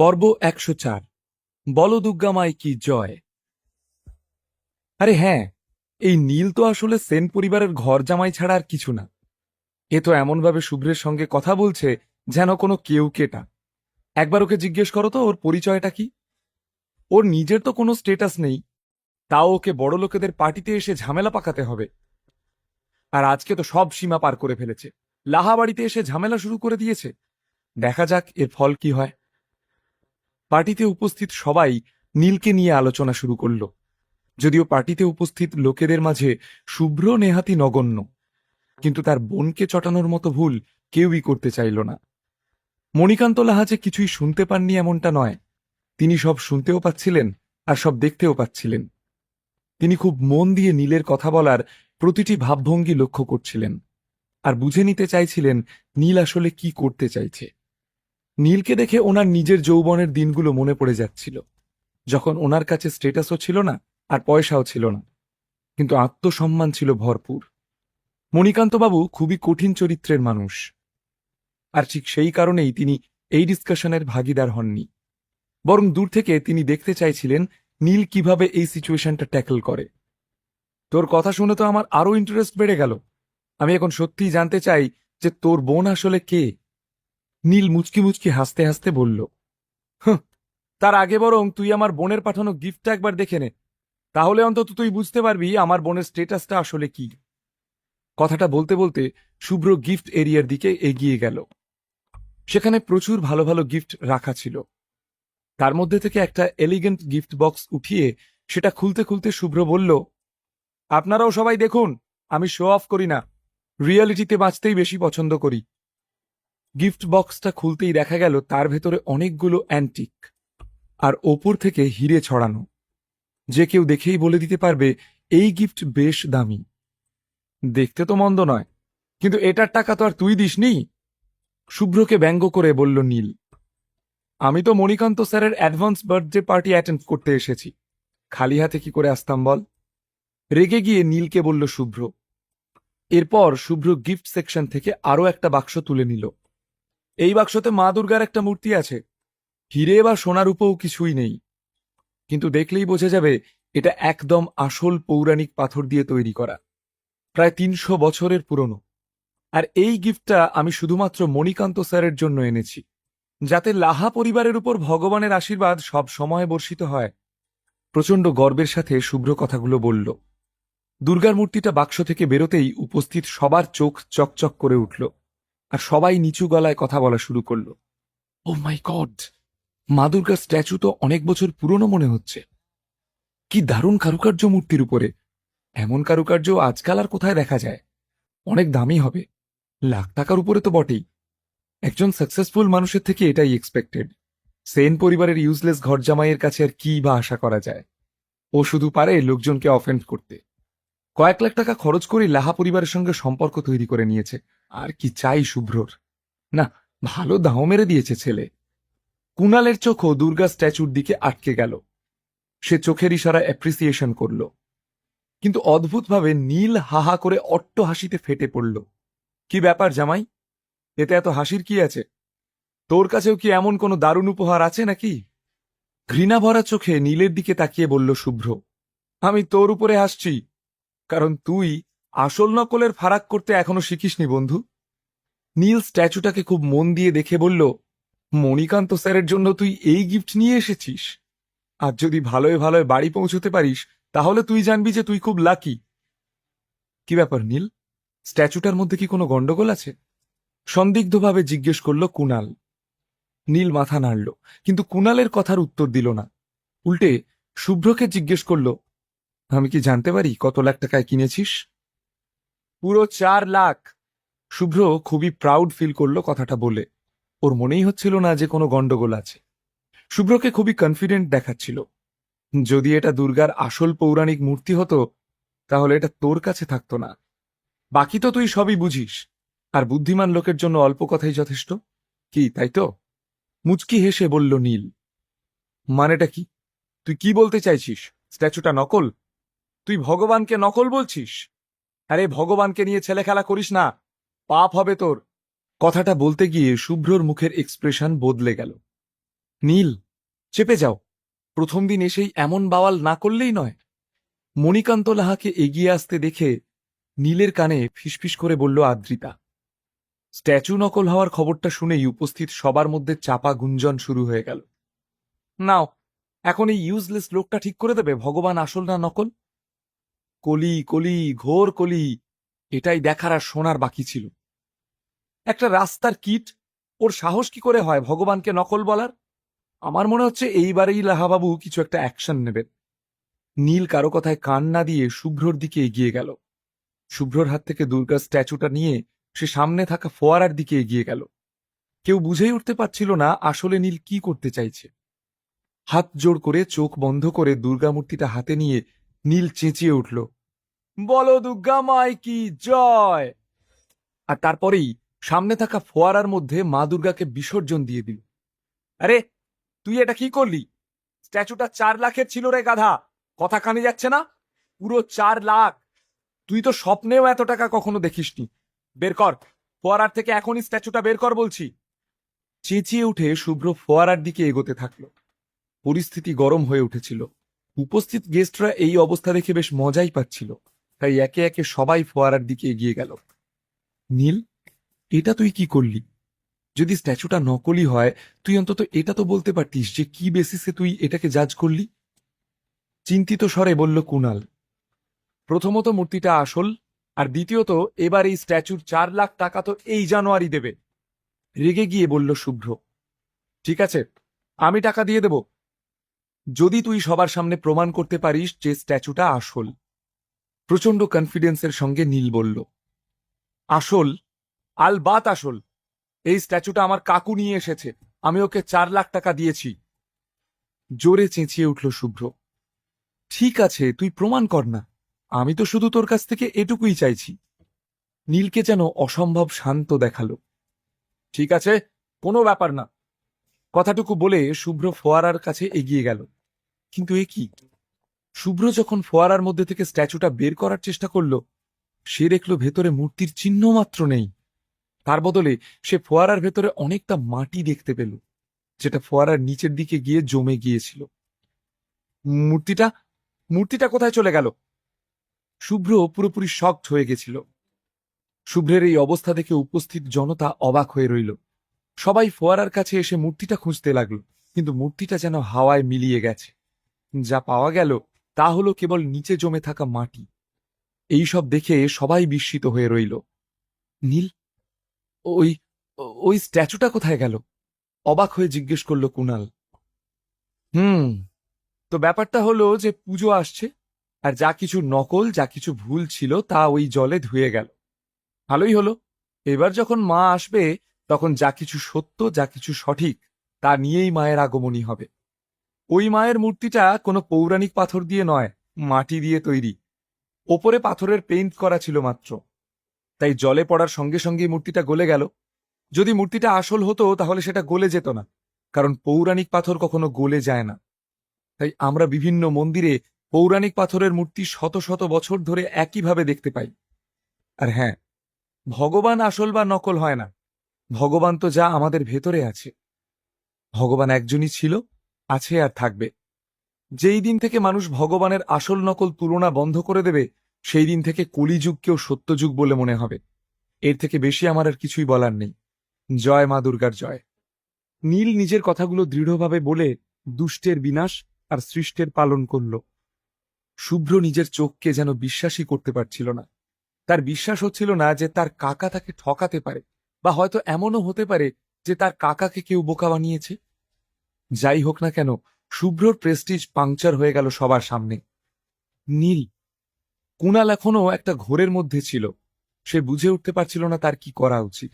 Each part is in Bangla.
পর্ব একশো চার। বল দুর্গামাই কি জয়? আরে হ্যাঁ এই নীল তো আসলে সেন পরিবারের ঘর জামাই ছাড়া আর কিছু না। এ তো এমনভাবে শুভ্রের সঙ্গে কথা বলছে যেন কোনো কেউ কেটা। একবার ওকে জিজ্ঞেস করো তো, ওর পরিচয়টা কি? ওর নিজের তো কোনো স্টেটাস নেই। তাও ওকে বড় লোকেদের পার্টিতে এসে ঝামেলা পাকাতে হবে। আর আজকে তো সব সীমা পার করে ফেলেছে। লাহা বাড়িতে এসে ঝামেলা শুরু করে দিয়েছে। দেখা যাক এর ফল কি হয়। পার্টিতে উপস্থিত সবাই নীলকে নিয়ে আলোচনা শুরু করল। যদিও পার্টিতে উপস্থিত লোকেদের মাঝে শুভ্র নেহাতি নগণ্য, কিন্তু তার বোনকে চটানোর মতো ভুল কেউই করতে চাইল না। মণিকান্ত লাহা যে কিছুই শুনতে পাননি এমনটা নয়। তিনি সব শুনতেও পাচ্ছিলেন আর সব দেখতেও পাচ্ছিলেন। তিনি খুব মন দিয়ে নীলের কথা বলার প্রতিটি ভাবভঙ্গি লক্ষ্য করছিলেন আর বুঝে নিতে চাইছিলেন নীল আসলে কি করতে চাইছে। নীলকে দেখে ওনার নিজের যৌবনের দিনগুলো মনে পড়ে যাচ্ছিল। যখন ওনার কাছে স্টেটাসও ছিল না, আর পয়সাও ছিল না। কিন্তু আত্মসম্মান ছিল ভরপুর। মণিকান্তবাবু খুবই কঠিন চরিত্রের মানুষ। আর ঠিক সেই কারণেই তিনি এই ডিসকাশনের ভাগিদার হননি। বরং দূর থেকে তিনি দেখতে চাইছিলেন নীল কীভাবে এই সিচুয়েশনটা ট্যাকল করে। তোর কথা শুনে তো আমার আরও ইন্টারেস্ট বেড়ে গেল। আমি এখন সত্যিই জানতে চাই যে তোর বোন আসলে কে? নীল মুচকি মুচকি হাসতে হাসতে বলল "হুঁ, তার আগে বরং তুই আমার বোনের পাঠানো গিফটটা একবার দেখে নে। তাহলে অন্তত তুই বুঝতে পারবি আমার বোনের স্টেটাসটা আসলে কি। কথাটা বলতে বলতে শুভ্র গিফট এরিয়ার দিকে এগিয়ে গেল। সেখানে প্রচুর ভালো ভালো গিফট রাখা ছিল। তার মধ্যে থেকে একটা এলিগেন্ট গিফট বক্স উঠিয়ে সেটা খুলতে খুলতে শুভ্র বলল আপনারাও সবাই দেখুন আমি শো অফ করি না। রিয়ালিটিতে বাঁচতেই বেশি পছন্দ করি। গিফট বক্সটা খুলতেই দেখা গেল তার ভেতরে অনেকগুলো অ্যান্টিক আর ওপর থেকে হিরে ছড়ানো। যে কেউ দেখেই বলে দিতে পারবে, এই গিফট বেশ দামি। দেখতে তো মন্দ নয়, কিন্তু এটার টাকা তো আর তুই দিসনি? শুভ্রকে ব্যঙ্গ করে বলল নীল, আমি তো মণিকান্ত স্যারের অ্যাডভান্স বার্থডে পার্টি অ্যাটেন্ড করতে এসেছি। খালি হাতে কি করে আসতাম বল? রেগে গিয়ে নীলকে বলল শুভ্র। এরপর শুভ্র গিফট সেকশন থেকে আরও একটা বাক্স তুলে নিল। এই বাক্সতে মা দুর্গার একটা মূর্তি আছে। হিরে বা সোনার উপও কিছুই নেই। কিন্তু দেখলেই বোঝা যাবে, এটা একদম আসল পৌরাণিক পাথর দিয়ে তৈরি করা। প্রায় তিনশো বছরের পুরনো। আর এই গিফটটা আমি শুধুমাত্র মণিকান্ত স্যারের জন্য এনেছি। যাতে লাহা পরিবারের উপর ভগবানের আশীর্বাদ সব সময় বর্ষিত হয়। প্রচণ্ড গর্বের সাথে শুভ্র কথাগুলো বলল। দুর্গার মূর্তিটা বাক্স থেকে বেরোতেই উপস্থিত সবার চোখ চকচক করে উঠল। আর সবাই নিচু গলায় কথা বলা শুরু করল। ও মাই গড মা দুর্গার স্ট্যাচু তো অনেক বছর পুরনো মনে হচ্ছে। কি দারুণ কারুকার্য মূর্তির উপরে। এমন কারুকার্য আজকাল আর কোথায় দেখা যায়? অনেক দামি হবে। লাখ টাকার উপরে তো বটেই। একজন সাকসেসফুল মানুষের থেকে এটাই এক্সপেক্টেড সেন পরিবারের ইউজলেস ঘর জামাইয়ের কাছে আর কি বা আশা করা যায়? ও শুধু পারে লোকজনকে অফেন্ড করতে। কয়েক লাখ টাকা খরচ করে লাহা পরিবারের সঙ্গে সম্পর্ক তৈরি করে নিয়েছে। আর কি চাই শুভ্রর? না, ভালো দাও মেরে দিয়েছে ছেলে। কুণালের চোখও দুর্গা স্ট্যাচুর দিকে আটকে গেল। সে চোখের ইশারা অ্যাপ্রিসিয়েশন করল। কিন্তু অদ্ভুতভাবে নীল হাহা করে অট্ট হাসিতে ফেটে পড়ল। কি ব্যাপার জামাই? এতে এত হাসির কি আছে? তোর কাছেও কি এমন কোনো দারুণ উপহার আছে নাকি? ঘৃণা ভরা চোখে নীলের দিকে তাকিয়ে বলল শুভ্র, আমি তোর উপরে হাসছি, কারণ তুই আসল নকলের ফারাক করতে এখনও শিখিসনি, বন্ধু। নীল স্ট্যাচুটাকে খুব মন দিয়ে দেখে বলল, মণিকান্ত স্যারের জন্য তুই এই গিফট নিয়ে এসেছিস। আর যদি ভালোয় ভালোয় বাড়ি পৌঁছতে পারিস, তাহলে তুই জানবি যে তুই খুব লাকি। কি ব্যাপার, নীল? স্ট্যাচুটার মধ্যে কি কোনো গন্ডগোল আছে? সন্দিগ্ধভাবে জিজ্ঞেস করল কুনাল নীল মাথা নাড়ল, কিন্তু কুনালের কথার উত্তর দিল না। উল্টে শুভ্রকে জিজ্ঞেস করল, আমি কি জানতে পারি কত লাখ টাকায় কিনেছিস? পুরো চার লাখ। শুভ্র খুবই প্রাউড ফিল করল কথাটা বলে। ওর মনেই হচ্ছিল না যে কোনো গন্ডগোল আছে। শুভ্রকে খুবই কনফিডেন্ট দেখাচ্ছিল। যদি এটা দুর্গার আসল পৌরাণিক মূর্তি হতো, তাহলে এটা তোর কাছে থাকতো না। বাকি তো তুই সবই বুঝিস। আর বুদ্ধিমান লোকের জন্য অল্প কথাই যথেষ্ট। কি, তাই তো? মুচকি হেসে বলল নীল। মানেটা কি? তুই কি বলতে চাইছিস? স্ট্যাচুটা নকল? তুই ভগবানকে নকল বলছিস? আরে ভগবানকে নিয়ে ছেলে খেলা করিস না। পাপ হবে তোর। কথাটা বলতে গিয়ে শুভ্রর মুখের এক্সপ্রেশন বদলে গেল। নীল, চেপে যাও। প্রথম দিন এসেই এমন বাওয়াল না করলেই নয়। মণিকান্ত লাহাকে এগিয়ে আসতে দেখে নীলের কানে ফিসফিস করে বলল আদ্রিতা, স্ট্যাচু নকল হওয়ার খবরটা শুনেই উপস্থিত সবার মধ্যে চাপা গুঞ্জন শুরু হয়ে গেল। নাও, এখন এই ইউজলেস লোকটা ঠিক করে দেবে, ভগবান আসল না নকল। কলি কলি, ঘোর কলি, এটাই দেখার আর শোনার বাকি ছিল। একটা রাস্তার কিট, ওর সাহস কি করে হয় ভগবানকে নকল বলার? আমার মনে হচ্ছে এইবারেই লাহাবাবু কিছু একটা অ্যাকশন নেবেন। নীল কারও কথায় কান না দিয়ে শুভ্রর দিকে এগিয়ে গেল। শুভ্রর হাত থেকে দুর্গার স্ট্যাচুটা নিয়ে সে সামনে থাকা ফোয়ারার দিকে এগিয়ে গেল। কেউ বুঝেই উঠতে পারছিল না আসলে নীল কি করতে চাইছে। হাত জোড় করে চোখ বন্ধ করে দুর্গা মূর্তিটা হাতে নিয়ে নীল চেঁচিয়ে উঠল, বলো দুর্গা মাই কি জয়! আর তারপরেই সামনে থাকা ফোয়ারার মধ্যে মা দুর্গাকে বিসর্জন দিয়ে দিল। আরে, তুই এটা কি করলি? স্ট্যাচুটা চার লাখের ছিল রে গাধা, কথা কানে যাচ্ছে না? পুরো চার লাখ। তুই তো স্বপ্নেও এত টাকা কখনো দেখিসনি। বের কর, ফোয়ারার থেকে এখনই স্ট্যাচুটা বের কর বলছি। চেঁচিয়ে উঠে শুভ্র ফোয়ারার দিকে এগোতে থাকল। পরিস্থিতি গরম হয়ে উঠেছিল। উপস্থিত গেস্টরা এই অবস্থা দেখে বেশ মজাই পাচ্ছিল। তাই একে একে সবাই ফোয়ারার দিকে এগিয়ে গেল। নীল, এটা তুই কি করলি? যদি স্ট্যাচুটা নকলই হয়, তুই অন্তত এটা তো বলতে পারতিস যে কি বেসিসে তুই এটাকে জাজ করলি? চিন্তিত স্বরে বলল কুনাল, প্রথমত মূর্তিটা আসল আর দ্বিতীয়ত এবার এই স্ট্যাচুর চার লাখ টাকা তো এই জানুয়ারি দেবে। রেগে গিয়ে বলল শুভ্র, ঠিক আছে, আমি টাকা দিয়ে দেব। যদি তুই সবার সামনে প্রমাণ করতে পারিস যে স্ট্যাচুটা আসল। প্রচণ্ড কনফিডেন্সের সঙ্গে নীল বলল, আসল? আল বাত আসল। এই স্ট্যাচুটা আমার কাকু নিয়ে এসেছে। আমি ওকে চার লাখ টাকা দিয়েছি। জোরে চেঁচিয়ে উঠল শুভ্র, ঠিক আছে, তুই প্রমাণ কর না। আমি তো শুধু তোর কাছ থেকে এটুকুই চাইছি। নীলকে যেন অসম্ভব শান্ত দেখাল, ঠিক আছে, কোনো ব্যাপার না। কথাটুকু বলে শুভ্র ফোয়ারার কাছে এগিয়ে গেল। কিন্তু এ কি? শুভ্র যখন ফোয়ারার মধ্যে থেকে স্ট্যাচুটা বের করার চেষ্টা করল, সে দেখল ভেতরে মূর্তির চিহ্ন মাত্র নেই। তার বদলে সে ফোয়ারার ভেতরে অনেকটা মাটি দেখতে পেল, যেটা ফোয়ারার নিচের দিকে গিয়ে জমে গিয়েছিল। মূর্তিটা মূর্তিটা কোথায় চলে গেল? শুভ্র পুরোপুরি শকড হয়ে গেছিল। শুভ্রের এই অবস্থা দেখে উপস্থিত জনতা অবাক হয়ে রইল। সবাই ফোয়ারার কাছে এসে মূর্তিটা খুঁজতে লাগল, কিন্তু মূর্তিটা যেন হাওয়ায় মিলিয়ে গেছে। যা পাওয়া গেল তা হলো কেবল নিচে জমে থাকা মাটি। এই সব দেখে সবাই বিস্মিত হয়ে রইল। নীল, ওই ওই স্ট্যাচুটা কোথায় গেল? অবাক হয়ে জিজ্ঞেস করল কুনাল। হুম, তো ব্যাপারটা হলো যে পুজো আসছে আর যা কিছু নকল, যা কিছু ভুল ছিল তা ওই জলে ধুয়ে গেল। ভালোই হলো। এবার যখন মা আসবে তখন যা কিছু সত্য, যা কিছু সঠিক তা নিয়েই মায়ের আগমনী হবে। ওই মায়ের মূর্তিটা কোনো পৌরাণিক পাথর দিয়ে নয়, মাটি দিয়ে তৈরি। ওপরে পাথরের পেইন্ট করা ছিল মাত্র। তাই জলে পড়ার সঙ্গে সঙ্গে মূর্তিটা গলে গেল। যদি মূর্তিটা আসল হতো, তাহলে সেটা গলে যেত না, কারণ পৌরাণিক পাথর কখনো গলে যায় না। তাই আমরা বিভিন্ন মন্দিরে পৌরাণিক পাথরের মূর্তি শত শত বছর ধরে একইভাবে দেখতে পাই। আর হ্যাঁ ভগবান আসল বা নকল হয় না। ভগবান তো যা আমাদের ভেতরে আছে। ভগবান একজনই ছিল আছে আর থাকবে। যেই দিন থেকে মানুষ ভগবানের আসল নকল তুলনা বন্ধ করে দেবে, সেই দিন থেকে কলিযুগকেও সত্যযুগ বলে মনে হবে। এর থেকে বেশি আমার আর কিছুই বলার নেই। জয় মা দুর্গার জয়। নীল নিজের কথাগুলো দৃঢ়ভাবে বলে দুষ্টের বিনাশ আর সৃষ্টের পালন করল। শুভ্র নিজের চোখকে যেন বিশ্বাসই করতে পারছিল না। তার বিশ্বাস হচ্ছিল না যে তার কাকা তাকে ঠকাতে পারে, বা হয়তো এমনও হতে পারে যে তার কাকাকে কেউ বোকা বানিয়েছে। যাই হোক না কেন শুভ্রর প্রেস্টিজ পাংচার হয়ে গেল সবার সামনে। নীল কুণাল এখনও একটা ঘোরের মধ্যে ছিল। সে বুঝে উঠতে পারছিল না তার কি করা উচিত।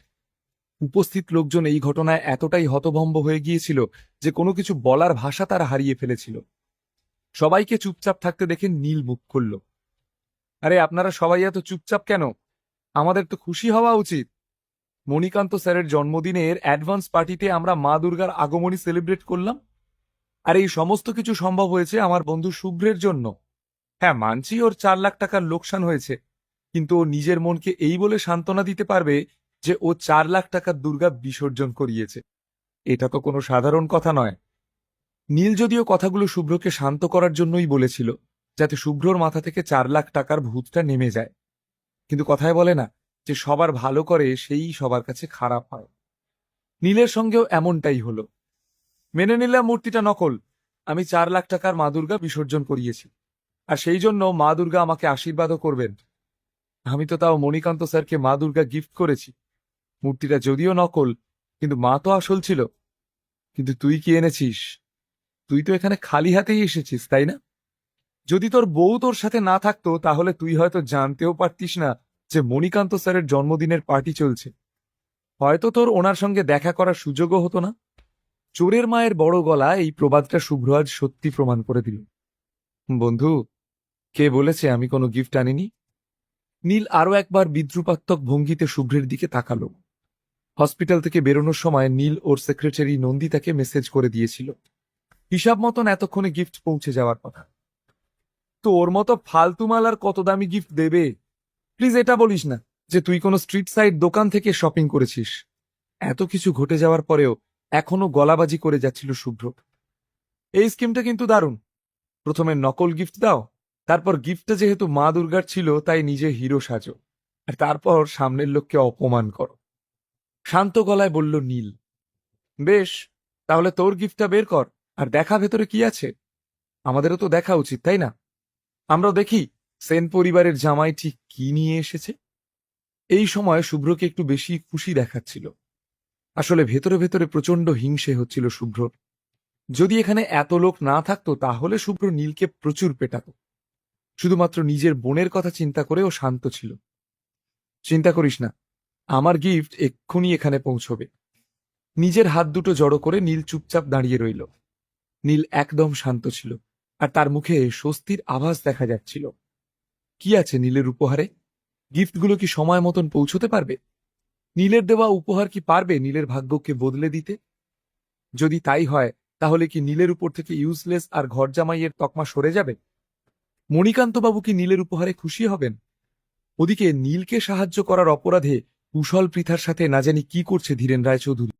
উপস্থিত লোকজন এই ঘটনায় এতটাই হতভম্ব হয়ে গিয়েছিল যে কোনো কিছু বলার ভাষা তারা হারিয়ে ফেলেছিল। সবাইকে চুপচাপ থাকতে দেখে নীল মুখ খুলল। আরে, আপনারা সবাই এত চুপচাপ কেন? আমাদের তো খুশি হওয়া উচিত। মণিকান্ত স্যারের জন্মদিনের অ্যাডভান্স পার্টিতে আমরা মা দুর্গার আগমনী সেলিব্রেট করলাম। আর এই সমস্ত কিছু সম্ভব হয়েছে আমার বন্ধু শুভ্রের জন্য। হ্যাঁ মানছি ওর চার লাখ টাকার লোকসান হয়েছে। কিন্তু ও নিজের মনকে এই বলে সান্ত্বনা দিতে পারবে যে ও চার লাখ টাকার দুর্গা বিসর্জন করিয়েছে। এটা তো কোনো সাধারণ কথা নয়। নীল যদিও কথাগুলো শুভ্রকে শান্ত করার জন্যই বলেছিল, যাতে শুভ্রর মাথা থেকে চার লাখ টাকার ভূতটা নেমে যায়। কিন্তু কথায় বলে না যে সবার ভালো করে সেই সবার কাছে খারাপ হয়। নীলের সঙ্গেও এমনটাই হলো। মেনে নিলাম মূর্তিটা নকল। আমি চার লাখ টাকার মা দুর্গা বিসর্জন করিয়েছি। আর সেই জন্য মা দুর্গা আমাকে আশীর্বাদও করবেন। আমি তো তাও মণিকান্ত স্যারকে মা দুর্গা গিফট করেছি। মূর্তিটা যদিও নকল, কিন্তু মা তো আসল ছিল। কিন্তু তুই কি এনেছিস? তুই তো এখানে খালি হাতেই এসেছিস, তাই না? যদি তোর বউ তোর সাথে না থাকতো, তাহলে তুই হয়তো জানতেও পারতিস না যে মণিকান্ত স্যারের জন্মদিনের পার্টি চলছে। হয়তো তোর ওনার সঙ্গে দেখা করার সুযোগও হতো না। চোরের মায়ের বড় গলা এই প্রবাদটা শুভ্র আজ সত্যি প্রমাণ করে দিল। বন্ধু, কে বলেছে আমি কোনো গিফট আনিনি? নীল আরও একবার বিদ্রুপাত্মক ভঙ্গিতে শুভ্রের দিকে তাকালো। হসপিটাল থেকে বেরোনোর সময় নীল ওর সেক্রেটারি নন্দিতাকে মেসেজ করে দিয়েছিল। হিসাব মতন এতক্ষণে গিফট পৌঁছে যাওয়ার কথা। তো ওর মতো ফালতু মাল আর কত দামি গিফট দেবে? প্লিজ এটা বলিস না যে তুই কোনো স্ট্রিট সাইড দোকান থেকে শপিং করেছিস। এত কিছু ঘটে যাওয়ার পরেও এখনও গলাবাজি করে যাচ্ছিল শুভ্র। এই স্কিমটা কিন্তু দারুণ। প্রথমে নকল গিফট দাও, তারপর গিফটটা যেহেতু মা দুর্গার ছিল, তাই নিজে হিরো সাজো। আর তারপর সামনের লোককে অপমান করো। শান্ত গলায় বলল, নীল। বেশ, তাহলে তোর গিফটটা বের কর, আর দেখা ভেতরে কি আছে? আমাদেরও তো দেখা উচিত, তাই না? আমরাও দেখি। সেন পরিবারের জামাই ঠিক কি নিয়ে এসেছে? এই সময় শুভ্রকে একটু বেশি খুশি দেখাচ্ছিল। আসলে ভেতরে ভেতরে প্রচণ্ড হিংসে হচ্ছিল শুভ্রর যদি এখানে এত লোক না থাকতো, তাহলে শুভ্র নীলকে প্রচুর পেটাত। শুধুমাত্র নিজের বোনের কথা চিন্তা করে ও শান্ত ছিল। চিন্তা করিস না, আমার গিফট এক্ষুনি এখানে পৌঁছবে। নিজের হাত দুটো জড়ো করে নীল চুপচাপ দাঁড়িয়ে রইল। নীল একদম শান্ত ছিল, আর তার মুখে স্বস্তির আভাস দেখা যাচ্ছিল। কি আছে নীলের উপহারে? গিফটগুলো কি সময় মতন পৌঁছতে পারবে? নীলের দেওয়া উপহার কি পারবে নীলের ভাগ্যকে বদলে দিতে? যদি তাই হয়, তাহলে কি নীলের উপর থেকে ইউজলেস আর ঘর জামাইয়ের তকমা সরে যাবে? মণিকান্তবাবু কি নীলের উপহারে খুশি হবেন? ওদিকে নীলকে সাহায্য করার অপরাধে কুশল পৃথার সাথে না জানি কি করছে ধীরেন রায়চৌধুরী।